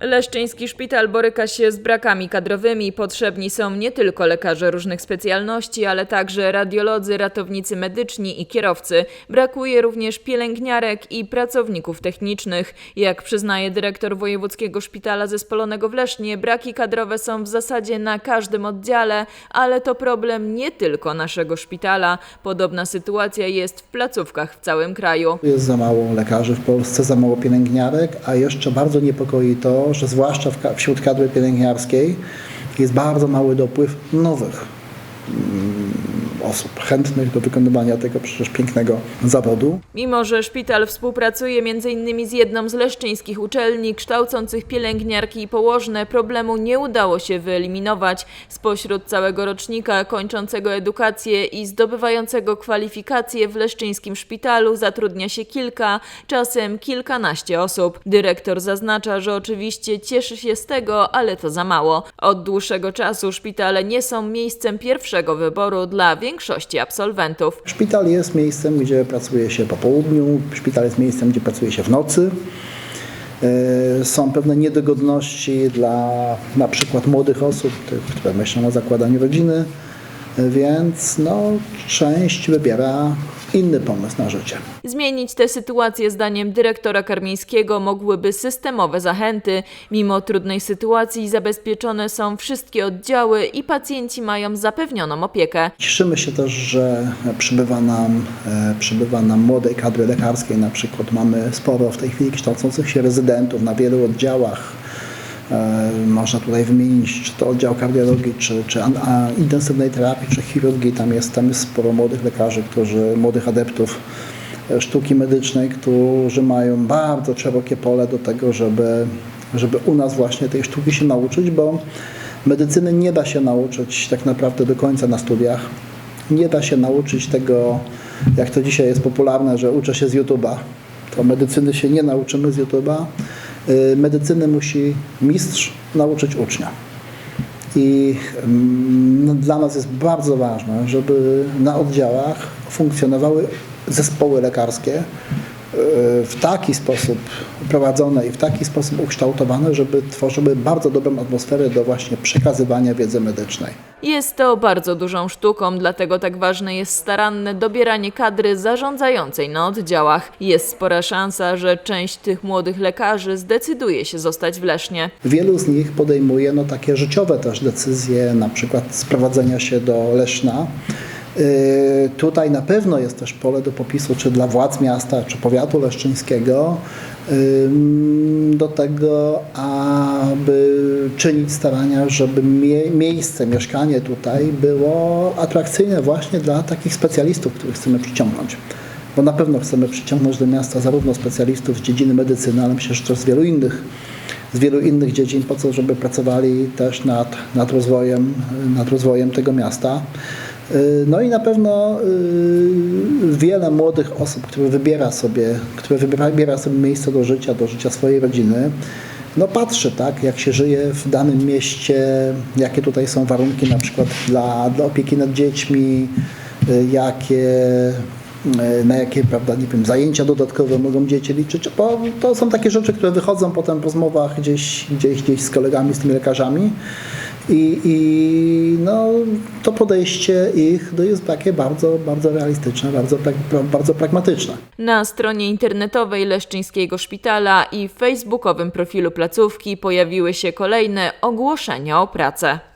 Leszczyński szpital boryka się z brakami kadrowymi. Potrzebni są nie tylko lekarze różnych specjalności, ale także radiolodzy, ratownicy medyczni i kierowcy. Brakuje również pielęgniarek i pracowników technicznych. Jak przyznaje dyrektor Wojewódzkiego Szpitala Zespolonego w Lesznie, braki kadrowe są w zasadzie na każdym oddziale, ale to problem nie tylko naszego szpitala. Podobna sytuacja jest w placówkach w całym kraju. Jest za mało lekarzy w Polsce, za mało pielęgniarek, a jeszcze bardzo niepokoi to, że zwłaszcza wśród kadry pielęgniarskiej jest bardzo mały dopływ nowych mm, osób chętnych do wykonywania tego przecież pięknego zawodu. Mimo, że szpital współpracuje m.in. z jedną z leszczyńskich uczelni kształcących pielęgniarki i położne, problemu nie udało się wyeliminować. Spośród całego rocznika kończącego edukację i zdobywającego kwalifikacje w leszczyńskim szpitalu zatrudnia się kilka, czasem kilkanaście osób. Dyrektor zaznacza, że oczywiście cieszy się z tego, ale to za mało. Od dłuższego czasu szpitale nie są miejscem pierwszego wyboru dla większości absolwentów. Szpital jest miejscem, gdzie pracuje się po południu, szpital jest miejscem, gdzie pracuje się w nocy. E, Są pewne niedogodności dla na przykład młodych osób, które myślą o zakładaniu rodziny, e, więc no, część wybiera inny pomysł na życie. Zmienić tę sytuację zdaniem dyrektora Karmińskiego mogłyby systemowe zachęty. Mimo trudnej sytuacji zabezpieczone są wszystkie oddziały i pacjenci mają zapewnioną opiekę. Cieszymy się też, że przybywa nam, e, przybywa nam młodej kadry lekarskiej. Na przykład mamy sporo w tej chwili kształcących się rezydentów na wielu oddziałach. E, Można tutaj wymienić czy to oddział kardiologii, czy, czy intensywnej terapii, czy chirurgii. Tam jest, tam jest sporo młodych lekarzy, którzy, młodych adeptów e, sztuki medycznej, którzy mają bardzo szerokie pole do tego, żeby, żeby u nas właśnie tej sztuki się nauczyć, bo medycyny nie da się nauczyć tak naprawdę do końca na studiach. Nie da się nauczyć tego, jak to dzisiaj jest popularne, że uczę się z YouTube'a. To medycyny się nie nauczymy z YouTube'a. Y, Medycyny musi mistrz nauczyć ucznia. I mm, no, dla nas jest bardzo ważne, żeby na oddziałach funkcjonowały zespoły lekarskie w taki sposób prowadzone i w taki sposób ukształtowane, żeby tworzyły bardzo dobrą atmosferę do właśnie przekazywania wiedzy medycznej. Jest to bardzo dużą sztuką, dlatego tak ważne jest staranne dobieranie kadry zarządzającej na oddziałach. Jest spora szansa, że część tych młodych lekarzy zdecyduje się zostać w Lesznie. Wielu z nich podejmuje no, takie życiowe też decyzje, na przykład sprowadzenia się do Leszna. Yy, Tutaj na pewno jest też pole do popisu, czy dla władz miasta, czy powiatu leszczyńskiego, do tego, aby czynić starania, żeby mie- miejsce, mieszkanie tutaj było atrakcyjne właśnie dla takich specjalistów, których chcemy przyciągnąć. Bo na pewno chcemy przyciągnąć do miasta zarówno specjalistów z dziedziny medycyny, ale myślę, że też z wielu innych z wielu innych dziedzin, po co, żeby pracowali też nad, nad, rozwojem, nad rozwojem tego miasta. Y, No i na pewno y, wiele młodych osób, które wybiera sobie, które wybiera, sobie miejsce do życia, do życia swojej rodziny, no patrzy, tak, jak się żyje w danym mieście, jakie tutaj są warunki na przykład dla, dla opieki nad dziećmi, y, jakie na jakie prawda, nie wiem, zajęcia dodatkowe mogą dzieci liczyć, bo to są takie rzeczy, które wychodzą potem w rozmowach gdzieś, gdzieś, gdzieś z kolegami, z tymi lekarzami. I, i no, to podejście ich no, jest takie bardzo, bardzo realistyczne, bardzo, bardzo pragmatyczne. Na stronie internetowej Leszczyńskiego Szpitala i facebookowym profilu placówki pojawiły się kolejne ogłoszenia o pracę.